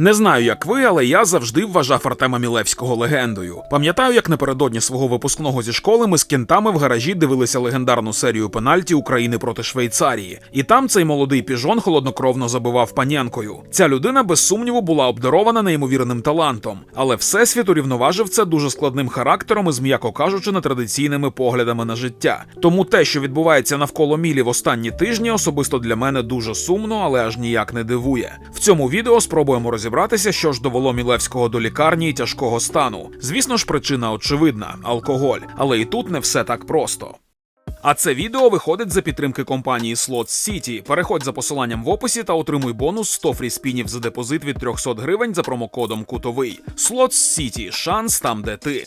Не знаю, як ви, але я завжди вважав Артема Мілевського легендою. Пам'ятаю, як напередодні свого випускного зі школи ми з кентами в гаражі дивилися легендарну серію пенальті України проти Швейцарії, і там цей молодий піжон холоднокровно забивав панянкою. Ця людина без сумніву була обдарована неймовірним талантом, але всесвіт урівноважив це дуже складним характером і, м'яко кажучи, нетрадиційними поглядами на життя. Тому те, що відбувається навколо Мілі в останні тижні, особисто для мене дуже сумно, але аж ніяк не дивує. В цьому відео спробуємо розібратися, що ж довело Мілевського до лікарні і тяжкого стану. Звісно ж, причина очевидна алкоголь, але і тут не все так просто. А це відео виходить за підтримки компанії Slot City. Переходь за посиланням в описі та отримуй бонус 100 фріспінів за депозит від 300 гривень за промокодом Кутовий. Slot City – шанс там, де ти.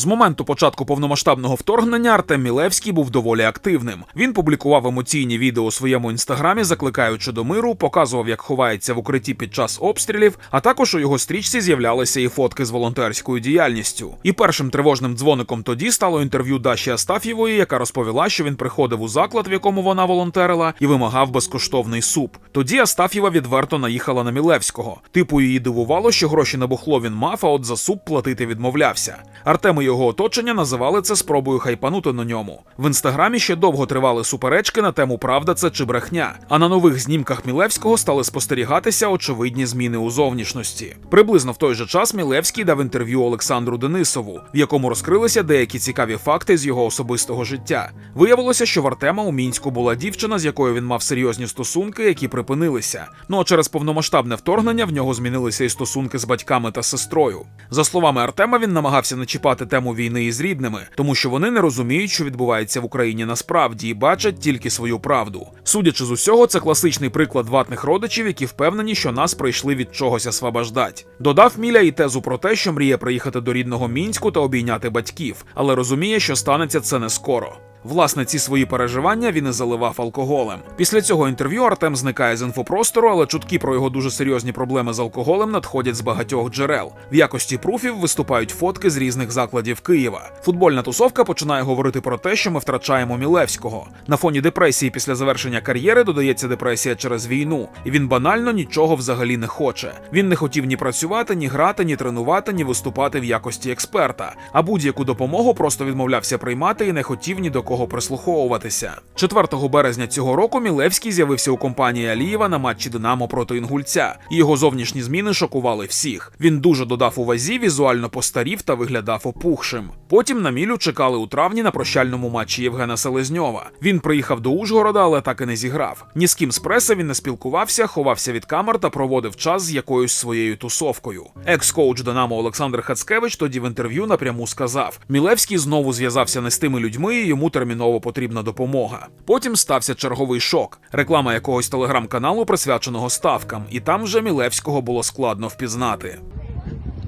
З моменту початку повномасштабного вторгнення Артем Мілевський був доволі активним. Він публікував емоційні відео у своєму інстаграмі, закликаючи до миру, показував, як ховається в укритті під час обстрілів, а також у його стрічці з'являлися і фотки з волонтерською діяльністю. І першим тривожним дзвоником тоді стало інтерв'ю Даші Астаф'євої, яка розповіла, що він приходив у заклад, в якому вона волонтерила, і вимагав безкоштовний суп. Тоді Астаф'єва відверто наїхала на Мілевського. Типу її дивувало, що гроші на бухло він мав, а от за суп платити відмовлявся. Артем і його оточення називали це спробою хайпанути на ньому. В інстаграмі ще довго тривали суперечки на тему правда це чи брехня. А на нових знімках Мілевського стали спостерігатися очевидні зміни у зовнішності. Приблизно в той же час Мілевський дав інтерв'ю Олександру Денисову, в якому розкрилися деякі цікаві факти з його особистого життя. Виявилося, що в Артема у мінську була дівчина, з якою він мав серйозні стосунки, які припинилися. Ну а через повномасштабне вторгнення в нього змінилися і стосунки з батьками та сестрою. За словами Артема, він намагався не чіпати тему війни із рідними, тому що вони не розуміють, що відбувається в Україні насправді, і бачать тільки свою правду. Судячи з усього, це класичний приклад ватних родичів, які впевнені, що нас прийшли від чогось освобождать. Додав Міля і тезу про те, що мріє приїхати до рідного мінську та обійняти батьків, але розуміє, що станеться це не скоро. Власне, ці свої переживання він і заливав алкоголем. Після цього інтерв'ю Артем зникає з інфопростору, але чутки про його дуже серйозні проблеми з алкоголем надходять з багатьох джерел. В якості пруфів виступають фотки з різних закладів Києва. Футбольна тусовка починає говорити про те, що ми втрачаємо Мілевського. На фоні депресії після завершення кар'єри додається депресія через війну, і він банально нічого взагалі не хоче. Він не хотів ні працювати, ні грати, ні тренувати, ні виступати в якості експерта. А будь-яку допомогу просто відмовлявся приймати і не хотів ні до кого прислуховуватися. 4 березня цього року Мілевський з'явився у компанії Алієва на матчі Динамо проти Інгульця. І його зовнішні зміни шокували всіх. Він дуже додав у вазі, візуально постарів та виглядав опухшим. Потім на Мілю чекали у травні на прощальному матчі Євгена Селезньова. Він приїхав до Ужгорода, але так і не зіграв. Ні з ким з преси він не спілкувався, ховався від камер та проводив час з якоюсь своєю тусовкою. Екс-коуч Динамо Олександр Хацкевич тоді в інтерв'ю напряму сказав: Мілевський знову зв'язався не з тими людьми, і йому терміново потрібна допомога. Потім стався черговий шок: реклама якогось телеграм-каналу, присвяченого ставкам, і там вже Мілевського було складно впізнати.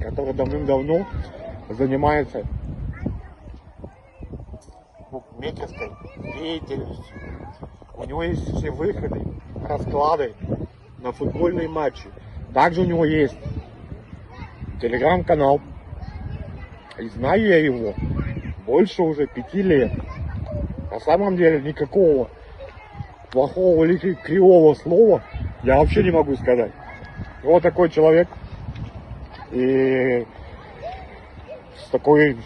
который давным-давно занимается букмекерской деятельностью. У него есть все выходы, расклады на футбольные матчи. Также у него есть телеграм-канал. И знаю я его больше уже пяти лет. На самом деле никакого плохого или кри- кривого слова я вообще не могу сказать. Вот такой человек. И с такой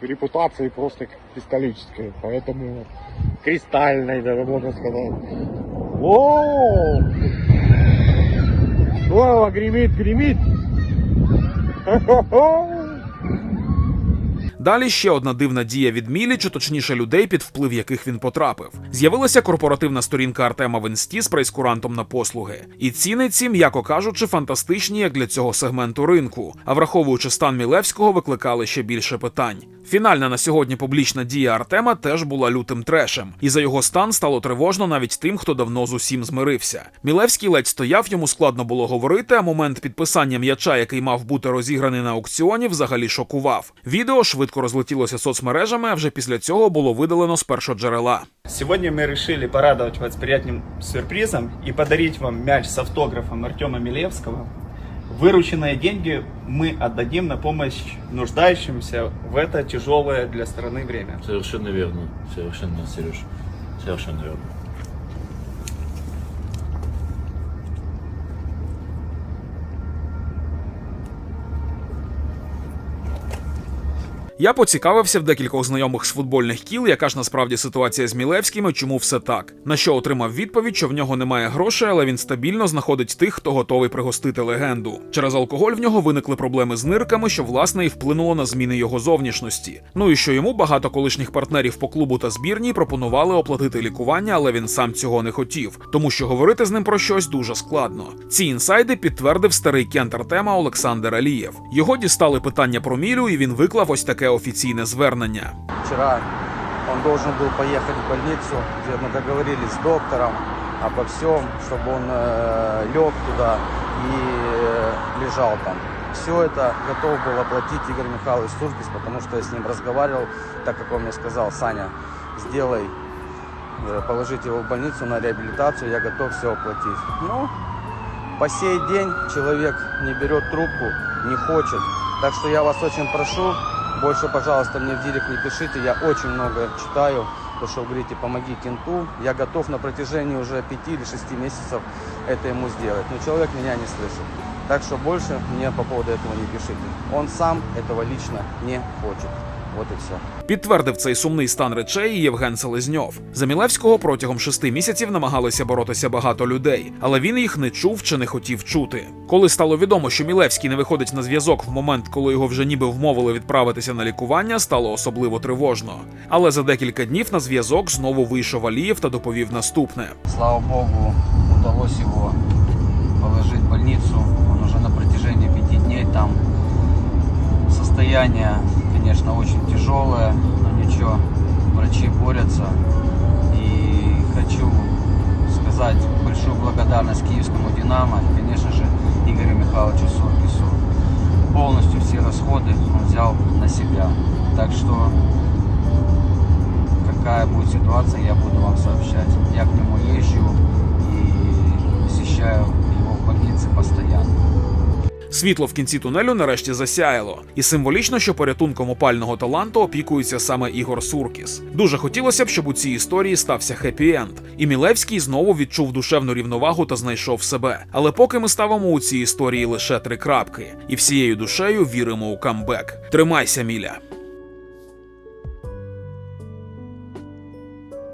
репутацией просто кристаллической. Поэтому кристальной, даже можно сказать. О! Снова гремит, гремит. Хо-хо-хо! Далі ще одна дивна дія від Мілі, чи точніше людей, під вплив яких він потрапив. З'явилася корпоративна сторінка Артема в інсті з прейскурантом на послуги. І ціни ці, м'яко кажучи, фантастичні як для цього сегменту ринку. А враховуючи стан Мілевського, викликали ще більше питань. Фінальна на сьогодні публічна дія Артема теж була лютим трешем, і за його стан стало тривожно навіть тим, хто давно з усім змирився. Мілевський ледь стояв, йому складно було говорити. А момент підписання м'яча, який мав бути розіграний на аукціоні, взагалі шокував. Відео швидко розлетілося соцмережами, а вже після цього було видалено з першоджерела. Сегодня мы решили порадовать вас приятным сюрпризом и подарить вам мяч с автографом Артема Милевского. Вырученные деньги мы отдадим на помощь нуждающимся в это тяжелое для страны время. Совершенно верно. Совершенно, Сереж. Совершенно верно. Я поцікавився в декількох знайомих з футбольних кіл, яка ж насправді ситуація з Мілевським і чому все так. На що отримав відповідь, що в нього немає грошей, але він стабільно знаходить тих, хто готовий пригостити легенду. Через алкоголь в нього виникли проблеми з нирками, що власне і вплинуло на зміни його зовнішності. Ну і що йому багато колишніх партнерів по клубу та збірній пропонували оплатити лікування, але він сам цього не хотів, тому що говорити з ним про щось дуже складно. Ці інсайди підтвердив старий кент Артема Олександр Алієв. Його дістали питання про Мілю, і він виклав ось таке офіційне звернення. Вчера он должен был поехать в больницу, где мы договорились с доктором обо всем, чтобы он э, лег туда и э, лежал там. Все это готов был оплатить Игорь Михайлович Суркис, потому что я с ним разговаривал, так как он мне сказал, Саня, сделай, э, положить его в больницу на реабилитацию, я готов все оплатить. Ну, по сей день человек не берет трубку, не хочет. Так что я вас очень прошу, больше, пожалуйста, мне в директ не пишите, я очень много читаю, то, что вы говорите, помоги кенту. Я готов на протяжении уже 5 или 6 месяцев это ему сделать, но человек меня не слышит. Так что больше мне по поводу этого не пишите. Он сам этого лично не хочет. Вот и все. Підтвердив цей сумний стан речей Євген Селезньов. За Мілевського протягом шести місяців намагалися боротися багато людей, але він їх не чув чи не хотів чути. Коли стало відомо, що Мілевський не виходить на зв'язок в момент, коли його вже ніби вмовили відправитися на лікування, стало особливо тривожно. Але за декілька днів на зв'язок знову вийшов Алієв та доповів наступне. Слава богу, удалось его положить в больницу. Он уже на протяжении пяти дней там. Состояние, конечно, очень тяжелое, но ничего, врачи борются. И хочу сказать большую благодарность киевскому «Динамо» и, конечно же, Игорю Михайловичу Суркису. Полностью все расходы он взял на себя. Так что какая будет ситуация, я буду вам сообщать. Я к нему езжу Світло в кінці тунелю нарешті засяяло, і символічно, що порятунком опального таланту опікується саме Ігор Суркіс. Дуже хотілося б, щоб у цій історії стався хеппі-енд, і Мілевський знову відчув душевну рівновагу та знайшов себе. Але поки ми ставимо у цій історії лише три крапки, і всією душею віримо у камбек. Тримайся, Міля.